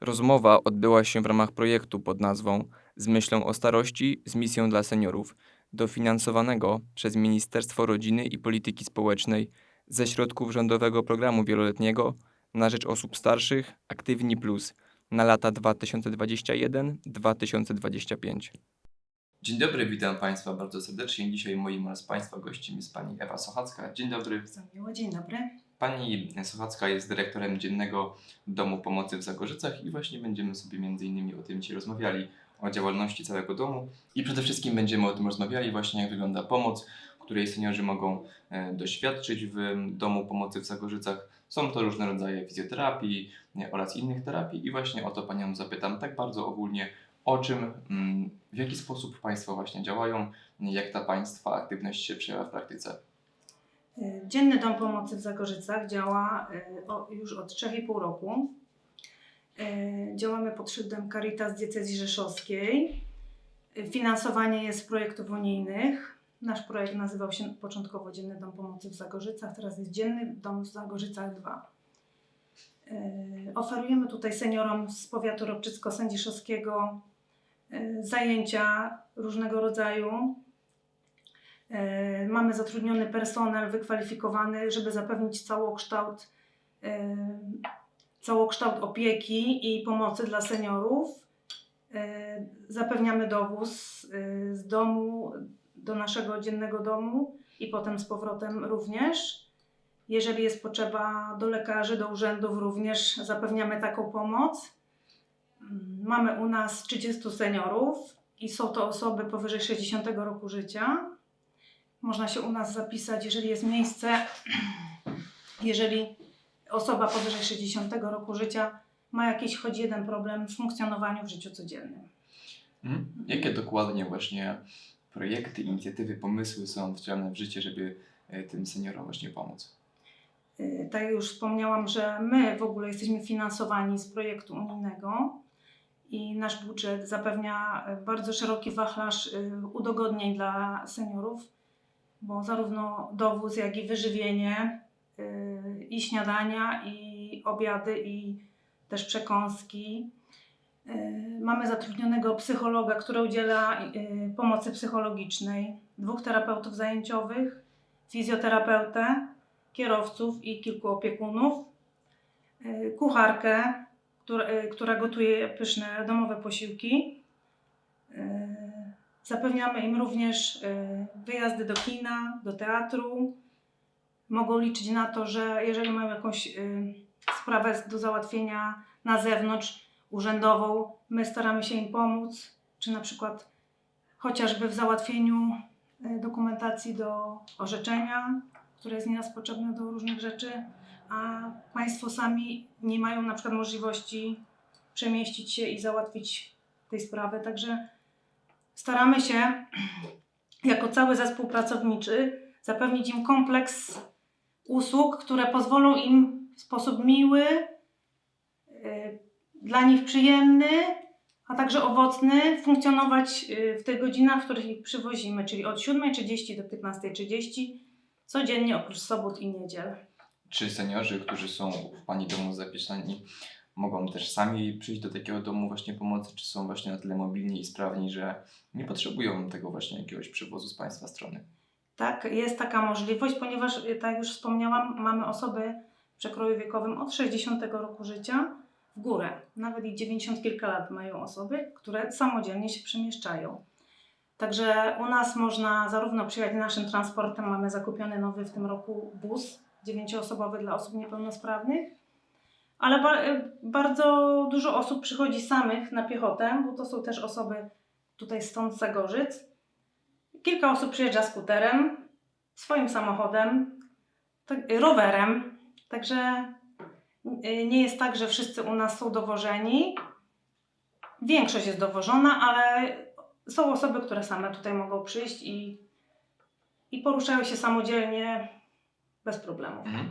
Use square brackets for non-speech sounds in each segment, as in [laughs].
Rozmowa odbyła się w ramach projektu pod nazwą Z myślą o starości z misją dla seniorów, dofinansowanego przez Ministerstwo Rodziny i Polityki Społecznej ze środków rządowego programu wieloletniego na rzecz osób starszych Aktywni Plus na lata 2021-2025. Dzień dobry, witam Państwa bardzo serdecznie. Dzisiaj moim oraz Państwa gościem jest Pani Ewa Sochacka. Dzień dobry. Miło, dzień dobry. Pani Sochacka jest dyrektorem Dziennego Domu Pomocy w Zagorzycach i właśnie będziemy sobie między innymi o tym dzisiaj rozmawiali, o działalności całego domu i przede wszystkim będziemy o tym rozmawiali właśnie jak wygląda pomoc, której seniorzy mogą e, doświadczyć w Domu Pomocy w Zagorzycach. Są to różne rodzaje fizjoterapii e, oraz innych terapii i właśnie o to Panią zapytam tak bardzo ogólnie, o czym, w jaki sposób Państwo właśnie działają, jak ta Państwa aktywność się przejęła w praktyce. Y, Dzienny Dom Pomocy w Zagorzycach działa o- już od 3,5 roku. Y, Działamy pod szyldem Caritas Diecezji Rzeszowskiej. Finansowanie jest z projektów unijnych. Nasz projekt nazywał się początkowo Dzienny Dom Pomocy w Zagorzycach, teraz jest Dzienny Dom w Zagorzycach 2. Y, Oferujemy tutaj seniorom z powiatu ropczycko-sędziszowskiego y, zajęcia różnego rodzaju. E, Mamy zatrudniony personel wykwalifikowany, żeby zapewnić całokształt, e, całokształt opieki i pomocy dla seniorów. E, Zapewniamy dowóz z domu do naszego dziennego domu i potem z powrotem również. Jeżeli jest potrzeba do lekarzy, do urzędów również zapewniamy taką pomoc. Mamy u nas 30 seniorów i są to osoby powyżej 60 roku życia. Można się u nas zapisać, jeżeli jest miejsce, [clears throat] jeżeli osoba powyżej 60 roku życia ma jakiś choć jeden problem w funkcjonowaniu w życiu codziennym. Mhm. Jakie dokładnie właśnie projekty, inicjatywy, pomysły są wcielane w życie, żeby e, tym seniorom właśnie pomóc? Y, Tak jak już wspomniałam, że my w ogóle jesteśmy finansowani z projektu unijnego i nasz budżet zapewnia y, bardzo szeroki wachlarz udogodnień dla seniorów, bo zarówno dowóz, jak i wyżywienie, y, i śniadania, i obiady, i też przekąski. Y, Mamy zatrudnionego psychologa, który udziela y, pomocy psychologicznej, dwóch terapeutów zajęciowych, fizjoterapeutę, kierowców i kilku opiekunów, kucharkę, która gotuje pyszne domowe posiłki. Zapewniamy im również y, wyjazdy do kina, do teatru. Mogą liczyć na to, że jeżeli mają jakąś y, sprawę do załatwienia na zewnątrz, urzędową, my staramy się im pomóc, czy na przykład chociażby w załatwieniu y, dokumentacji do orzeczenia, które jest nieraz potrzebne do różnych rzeczy, a Państwo sami nie mają na przykład możliwości przemieścić się i załatwić tej sprawy. Także staramy się [clears throat] jako cały zespół pracowniczy zapewnić im kompleks usług, które pozwolą im w sposób miły, y, dla nich przyjemny, a także owocny funkcjonować y, w tych godzinach, w których ich przywozimy, czyli od 7.30 do 15.30 codziennie oprócz sobot i niedziel. Czy seniorzy, którzy są w Pani domu zapisani, mogą też sami przyjść do takiego domu właśnie pomocy, czy są właśnie na tyle mobilni i sprawni, że nie potrzebują tego właśnie jakiegoś przywozu z Państwa strony? Tak, jest taka możliwość, ponieważ, y, tak jak już wspomniałam, mamy osoby w przekroju wiekowym od 60 roku życia w górę. Nawet i 90 kilka lat mają osoby, które samodzielnie się przemieszczają. Także u nas można zarówno przyjechać naszym transportem, mamy zakupiony nowy w tym roku bus dziewięcioosobowy dla osób niepełnosprawnych, ale ba- y, bardzo dużo osób przychodzi samych na piechotę, bo to są też osoby tutaj stąd z Zagorzyc. Kilka osób przyjeżdża skuterem, swoim samochodem, tak, rowerem. Także y, nie jest tak, że wszyscy u nas są dowożeni. Większość jest dowożona, ale są osoby, które same tutaj mogą przyjść i, i poruszają się samodzielnie bez problemu. Mhm.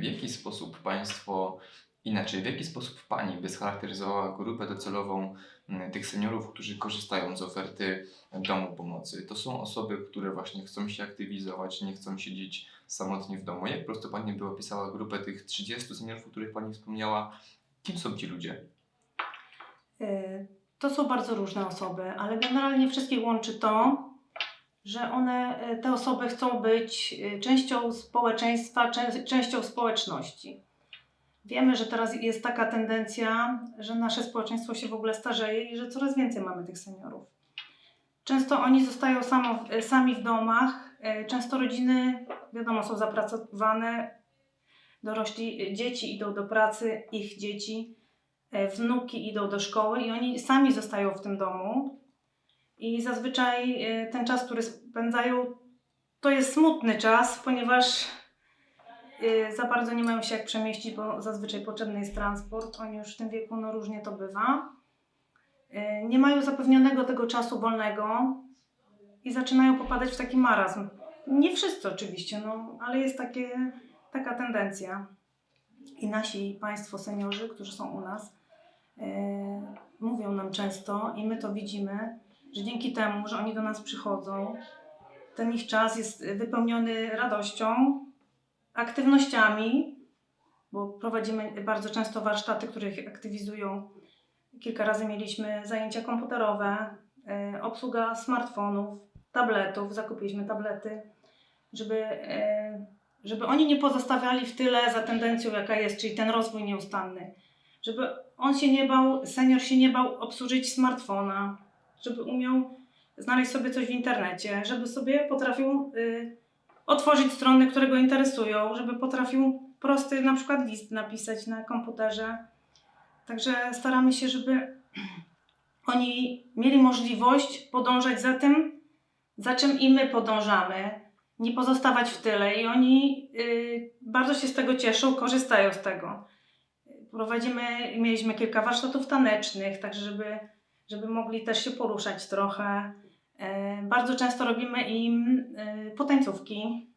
W jaki sposób Państwo, inaczej, w jaki sposób Pani by scharakteryzowała grupę docelową m, tych seniorów, którzy korzystają z oferty domu pomocy? To są osoby, które właśnie chcą się aktywizować, nie chcą siedzieć samotnie w domu. Jak po prostu Pani by opisała grupę tych 30 seniorów, o których Pani wspomniała? Kim są ci ludzie? Y, To są bardzo różne osoby, ale generalnie wszystkich łączy to, że one, y, te osoby chcą być y, częścią społeczeństwa, czę- częścią społeczności. Wiemy, że teraz jest taka tendencja, że nasze społeczeństwo się w ogóle starzeje i że coraz więcej mamy tych seniorów. Często oni zostają samo, y, sami w domach, y, często rodziny, wiadomo, są zapracowane, dorośli, y, dzieci idą do pracy, ich dzieci, wnuki idą do szkoły i oni sami zostają w tym domu. I zazwyczaj ten czas, który spędzają, to jest smutny czas, ponieważ za bardzo nie mają się jak przemieścić, bo zazwyczaj potrzebny jest transport. Oni już w tym wieku, no różnie to bywa. Y, Nie mają zapewnionego tego czasu wolnego i zaczynają popadać w taki marazm. Nie wszyscy oczywiście, no, ale jest takie, taka tendencja. I nasi Państwo seniorzy, którzy są u nas, y, mówią nam często i my to widzimy, że dzięki temu, że oni do nas przychodzą, ten ich czas jest wypełniony radością, aktywnościami, bo prowadzimy bardzo często warsztaty, które ich aktywizują. Kilka razy mieliśmy zajęcia komputerowe, y, obsługa smartfonów, tabletów, zakupiliśmy tablety, żeby, y, żeby oni nie pozostawiali w tyle za tendencją, jaka jest, czyli ten rozwój nieustanny. Żeby on się nie bał, senior się nie bał obsłużyć smartfona, żeby umiał znaleźć sobie coś w internecie, żeby sobie potrafił y, otworzyć strony, które go interesują, żeby potrafił prosty na przykład list napisać na komputerze. Także staramy się, żeby [clears throat] oni mieli możliwość podążać za tym, za czym i my podążamy, nie pozostawać w tyle i oni y, bardzo się z tego cieszą, korzystają z tego. Prowadzimy, mieliśmy kilka warsztatów tanecznych, tak żeby, żeby mogli też się poruszać trochę. E, Bardzo często robimy im e, potańcówki.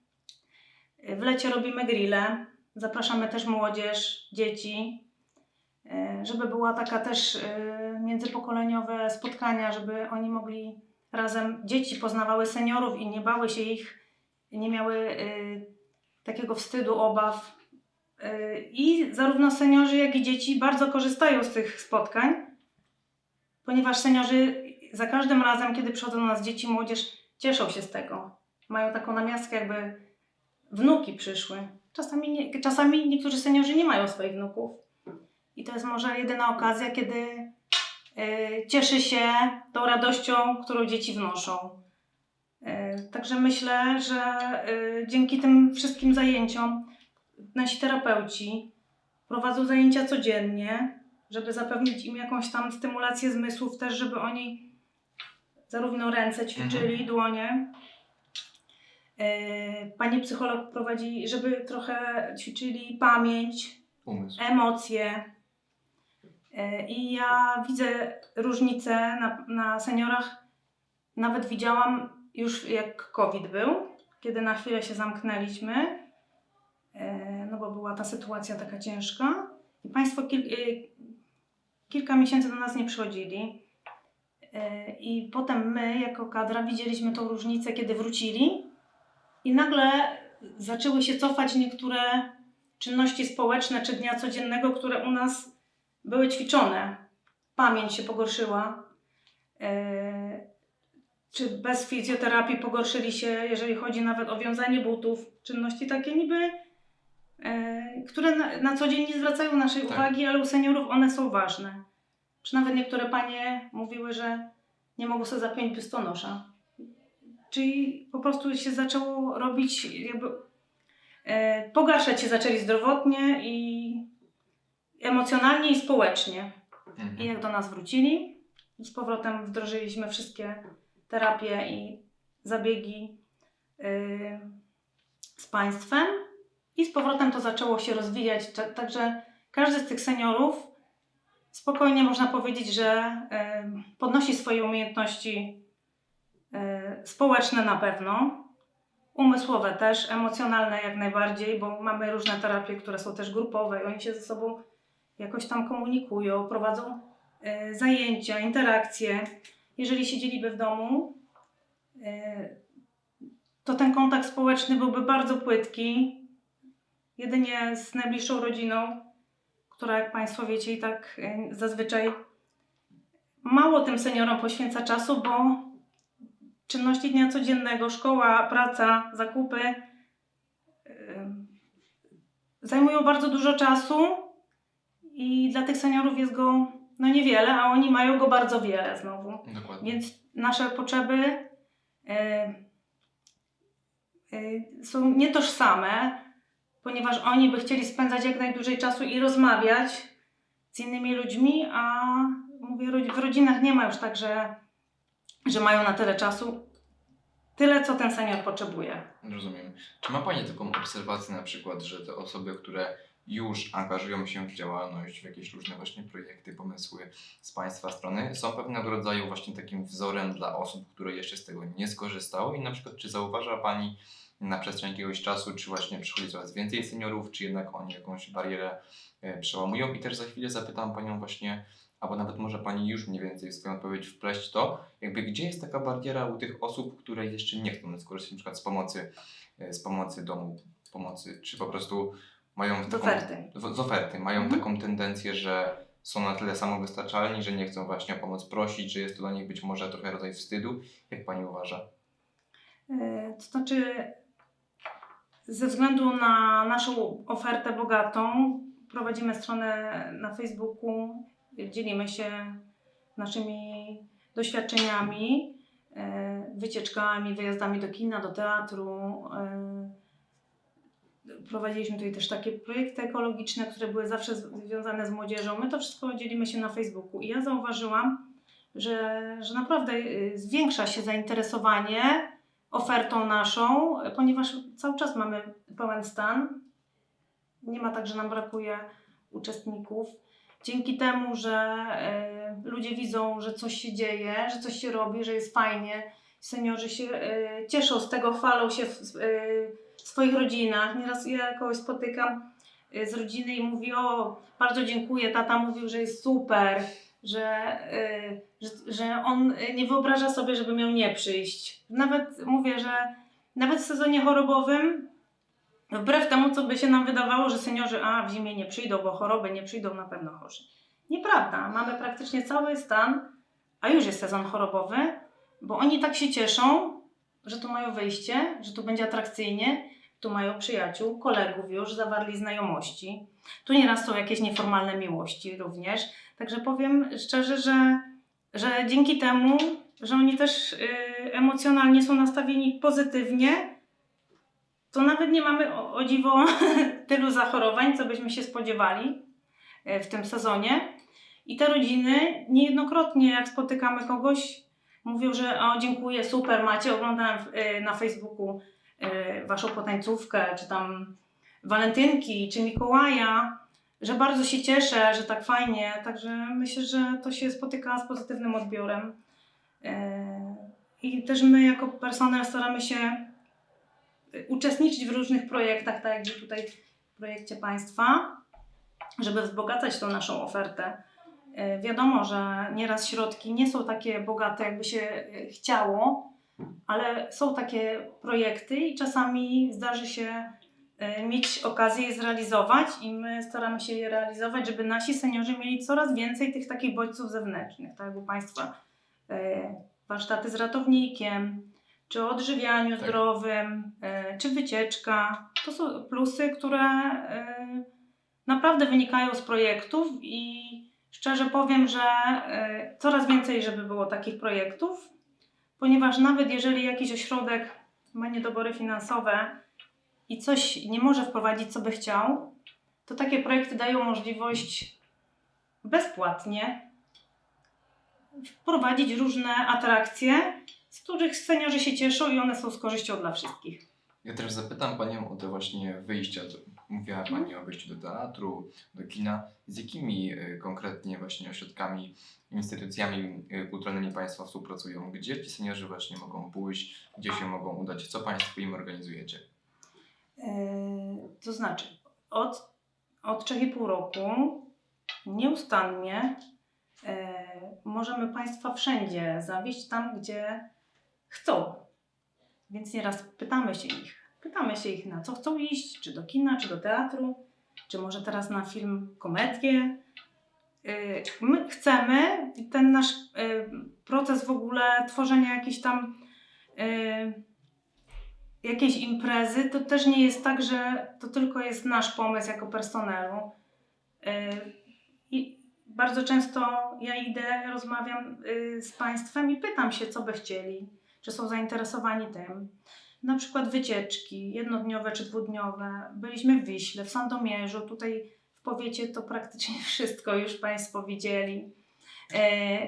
E, W lecie robimy grille. Zapraszamy też młodzież, dzieci, żeby była taka też międzypokoleniowe spotkania, żeby oni mogli razem, dzieci poznawały seniorów i nie bały się ich, nie miały takiego wstydu, obaw. I zarówno seniorzy, jak i dzieci bardzo korzystają z tych spotkań, ponieważ seniorzy za każdym razem, kiedy przychodzą do nas dzieci, młodzież, cieszą się z tego. Mają taką namiastkę, jakby wnuki przyszły. Czasami, nie, czasami niektórzy seniorzy nie mają swoich wnuków. I to jest może jedyna okazja, kiedy y, cieszy się tą radością, którą dzieci wnoszą. Y, także myślę, że y, dzięki tym wszystkim zajęciom nasi terapeuci prowadzą zajęcia codziennie, żeby zapewnić im jakąś tam stymulację zmysłów, też żeby oni zarówno ręce ćwiczyli, dłonie. Yy, Pani psycholog prowadzi, żeby trochę ćwiczyli pamięć, Umysł. emocje. Yy, I ja widzę różnicę na, na seniorach. Nawet widziałam już jak COVID był, kiedy na chwilę się zamknęliśmy, yy, no bo była ta sytuacja taka ciężka. I Państwo kil, kilka miesięcy do nas nie przychodzili. I potem my, jako kadra, widzieliśmy tą różnicę, kiedy wrócili. I nagle zaczęły się cofać niektóre czynności społeczne czy dnia codziennego, które u nas były ćwiczone. Pamięć się pogorszyła. Yy, czy bez fizjoterapii pogorszyli się, jeżeli chodzi nawet o wiązanie butów. Czynności takie niby, yy, które na, na co dzień nie zwracają naszej Tak. uwagi, ale u seniorów one są ważne. Czy nawet niektóre panie mówiły, że nie mogą sobie zapiąć biustonosza. Czyli po prostu się zaczęło robić, jakby e, pogarszać się zaczęli zdrowotnie i emocjonalnie i społecznie. I Mhm. jak do nas wrócili, z powrotem wdrożyliśmy wszystkie terapie i zabiegi y, z państwem i z powrotem to zaczęło się rozwijać. Ta- Także każdy z tych seniorów spokojnie można powiedzieć, że y, podnosi swoje umiejętności y, społeczne na pewno, umysłowe też, emocjonalne jak najbardziej, bo mamy różne terapie, które są też grupowe i oni się ze sobą jakoś tam komunikują, prowadzą e, zajęcia, interakcje. Jeżeli siedzieliby w domu, e, to ten kontakt społeczny byłby bardzo płytki. Jedynie z najbliższą rodziną, która, jak Państwo wiecie, i tak e, zazwyczaj mało tym seniorom poświęca czasu, bo czynności dnia codziennego, szkoła, praca, zakupy ym, zajmują bardzo dużo czasu i dla tych seniorów jest go no niewiele, a oni mają go bardzo wiele znowu. Dokładnie. Więc nasze potrzeby e, są nietożsame, ponieważ oni by chcieli spędzać jak najdłużej czasu i rozmawiać z innymi ludźmi, a mówię, w rodzinach nie ma już tak, że, że mają na tyle czasu, tyle co ten senior potrzebuje. Rozumiem. Czy ma Pani taką obserwację na przykład, że te osoby, które już angażują się w działalność, w jakieś różne właśnie projekty, pomysły z Państwa strony, są pewnego rodzaju właśnie takim wzorem dla osób, które jeszcze z tego nie skorzystały i na przykład czy zauważa Pani na przestrzeni jakiegoś czasu, czy właśnie przychodzi coraz więcej seniorów, czy jednak oni jakąś barierę e, przełamują i też za chwilę zapytam Panią właśnie, albo nawet może Pani już mniej więcej w swoją odpowiedź wpleść to, jakby gdzie jest taka bariera u tych osób, które jeszcze nie chcą skorzystać na przykład z pomocy, e, z pomocy domu, pomocy, czy po prostu mają Z taką, oferty. w- z oferty, mają Mhm. taką tendencję, że są na tyle samowystarczalni, że nie chcą właśnie o pomoc prosić, że jest to dla nich być może trochę rodzaj wstydu. Jak Pani uważa? E, To znaczy, ze względu na naszą ofertę bogatą, prowadzimy stronę na Facebooku, dzielimy się naszymi doświadczeniami, e, wycieczkami, wyjazdami do kina, do teatru. e, Prowadziliśmy tutaj też takie projekty ekologiczne, które były zawsze związane z młodzieżą. My to wszystko dzielimy się na Facebooku. I ja zauważyłam, że, że naprawdę y, zwiększa się zainteresowanie ofertą naszą, ponieważ cały czas mamy pełen stan. Nie ma tak, że nam brakuje uczestników. Dzięki temu, że y, ludzie widzą, że coś się dzieje, że coś się robi, że jest fajnie, seniorzy się y, cieszą z tego, chwalą się w, y, w swoich rodzinach. Nieraz ja kogoś spotykam y, z rodziny i mówi: O, bardzo dziękuję, tata mówił, że jest super, że, y, że, że on nie wyobraża sobie, żeby miał nie przyjść. Nawet mówię, że nawet w sezonie chorobowym, wbrew temu, co by się nam wydawało, że seniorzy a w zimie nie przyjdą, bo choroby nie przyjdą na pewno chorzy. Nieprawda. Mamy praktycznie cały stan, a już jest sezon chorobowy, bo oni tak się cieszą, że tu mają wyjście, że tu będzie atrakcyjnie, tu mają przyjaciół, kolegów już, zawarli znajomości. Tu nieraz są jakieś nieformalne miłości również. Także powiem szczerze, że, że dzięki temu, że oni też y, emocjonalnie są nastawieni pozytywnie, to nawet nie mamy o, o dziwo [laughs] tylu zachorowań, co byśmy się spodziewali y, w tym sezonie. I te rodziny niejednokrotnie, jak spotykamy kogoś, mówią, że o dziękuję, super macie, oglądałem y, na Facebooku waszą potańcówkę, czy tam walentynki, czy Mikołaja, że bardzo się cieszę, że tak fajnie, także myślę, że to się spotyka z pozytywnym odbiorem. E, I też my jako personel staramy się uczestniczyć w różnych projektach, tak jak tutaj w projekcie Państwa, żeby wzbogacać tą naszą ofertę. E, Wiadomo, że nieraz środki nie są takie bogate, jakby się e, chciało, ale są takie projekty i czasami zdarzy się mieć okazję je zrealizować i my staramy się je realizować, żeby nasi seniorzy mieli coraz więcej tych takich bodźców zewnętrznych, tak jak u Państwa e, warsztaty z ratownikiem, czy o odżywianiu Tak. zdrowym, e, czy wycieczka. To są plusy, które e, naprawdę wynikają z projektów i szczerze powiem, że e, coraz więcej, żeby było takich projektów, ponieważ nawet jeżeli jakiś ośrodek ma niedobory finansowe i coś nie może wprowadzić, co by chciał, to takie projekty dają możliwość bezpłatnie wprowadzić różne atrakcje, z których seniorzy się cieszą i one są z korzyścią dla wszystkich. Ja też zapytam Panią o te właśnie wyjścia. Mówiła Pani o wyjściu do teatru, do kina. Z jakimi y, konkretnie właśnie ośrodkami, instytucjami y, kulturalnymi Państwo współpracują? Gdzie ci seniorzy właśnie mogą pójść? Gdzie się mogą udać? Co Państwo im organizujecie? Yy, to znaczy, od, od 3,5 roku nieustannie yy, możemy Państwa wszędzie zawieźć tam, gdzie chcą. Więc nieraz pytamy się ich. Pytamy się ich, na co chcą iść, czy do kina, czy do teatru, czy może teraz na film komedię. y, my chcemy ten nasz proces w ogóle tworzenia jakiejś tam y, jakiejś imprezy, to też nie jest tak, że to tylko jest nasz pomysł jako personelu. Y, I bardzo często ja idę, rozmawiam y, z Państwem i pytam się, co by chcieli, czy są zainteresowani tym. Na przykład wycieczki jednodniowe czy dwudniowe. Byliśmy w Wiśle, w Sandomierzu, tutaj w powiecie to praktycznie [laughs] wszystko już Państwo widzieli. E,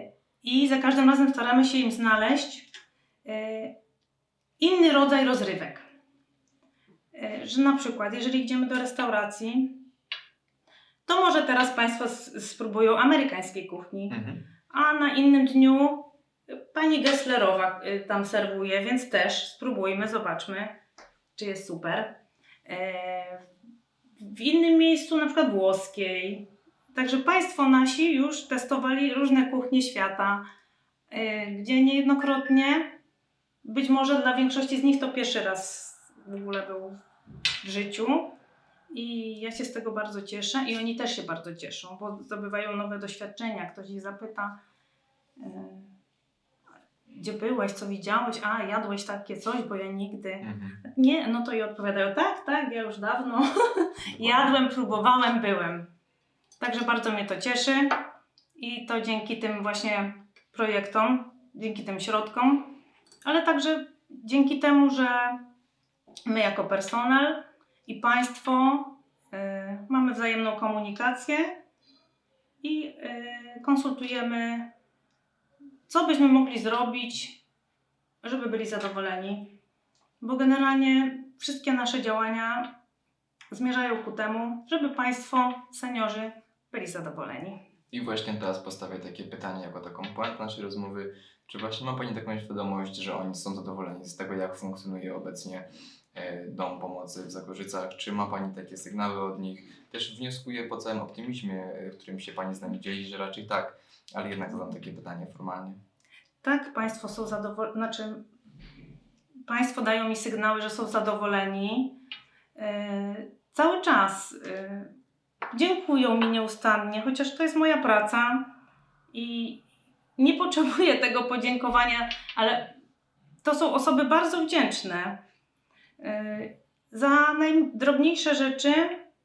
I za każdym razem staramy się im znaleźć inny rodzaj rozrywek. E, Że na przykład, jeżeli idziemy do restauracji, to może teraz Państwo spróbują amerykańskiej kuchni, Mhm. a na innym dniu pani Gesslerowa y, tam serwuje, więc też spróbujmy, zobaczmy, czy jest super. E, W innym miejscu, na przykład włoskiej. Także Państwo nasi już testowali różne kuchnie świata, e, gdzie niejednokrotnie, być może dla większości z nich to pierwszy raz w ogóle był w życiu. I ja się z tego bardzo cieszę i oni też się bardzo cieszą, bo zdobywają nowe doświadczenia. Ktoś ich zapyta, e, gdzie byłeś, co widziałeś, a jadłeś takie coś, bo ja nigdy. Mhm. Nie, no to i odpowiadają, tak, tak, ja już dawno [laughs] jadłem, próbowałem, byłem. Także bardzo mnie to cieszy i to dzięki tym właśnie projektom, dzięki tym środkom, ale także dzięki temu, że my jako personel i Państwo y, mamy wzajemną komunikację i y, konsultujemy, co byśmy mogli zrobić, żeby byli zadowoleni. Bo generalnie wszystkie nasze działania zmierzają ku temu, żeby Państwo, seniorzy, byli zadowoleni. I właśnie teraz postawię takie pytanie jako taką puentę naszej rozmowy. Czy właśnie ma Pani taką świadomość, że oni są zadowoleni z tego, jak funkcjonuje obecnie e, Dom Pomocy w Zagorzycach? Czy ma Pani takie sygnały od nich? Też wnioskuję po całym optymizmie, e, którym się Pani z nami dzieli, że raczej tak, ale jednak zadam takie pytanie formalnie. Tak, Państwo są zadowoleni, znaczy Państwo dają mi sygnały, że są zadowoleni. Yy, cały czas yy, dziękują mi nieustannie, chociaż to jest moja praca i nie potrzebuję [laughs] tego podziękowania, ale to są osoby bardzo wdzięczne. Yy, za najdrobniejsze rzeczy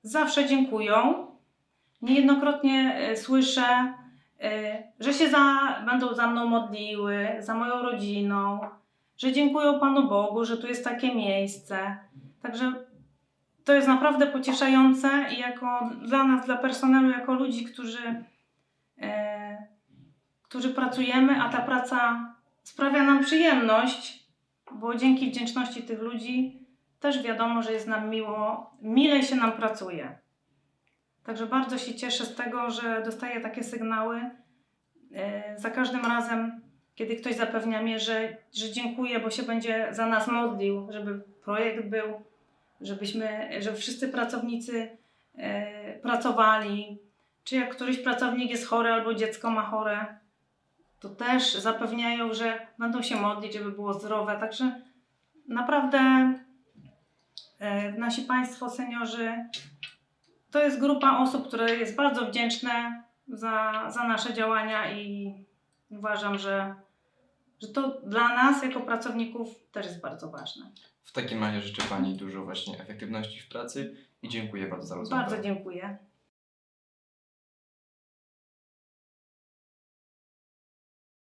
zawsze dziękują. Niejednokrotnie yy, słyszę, y, że się za, będą za mną modliły, za moją rodziną, że dziękują Panu Bogu, że tu jest takie miejsce. Także to jest naprawdę pocieszające i jako dla nas, dla personelu, jako ludzi, którzy, którzy pracujemy, a ta praca sprawia nam przyjemność, bo dzięki wdzięczności tych ludzi też wiadomo, że jest nam miło, milej się nam pracuje. Także bardzo się cieszę z tego, że dostaję takie sygnały. E, Za każdym razem, kiedy ktoś zapewnia mnie, że, że dziękuję, bo się będzie za nas modlił, żeby projekt był, żebyśmy, żeby wszyscy pracownicy e, pracowali. Czy jak któryś pracownik jest chory albo dziecko ma chore, to też zapewniają, że będą się modlić, żeby było zdrowe. Także naprawdę e, nasi Państwo, seniorzy, to jest grupa osób, które jest bardzo wdzięczne za, za nasze działania i uważam, że, że to dla nas jako pracowników też jest bardzo ważne. W takim razie życzę Pani dużo właśnie efektywności w pracy i dziękuję bardzo za rozmowę. Bardzo dziękuję.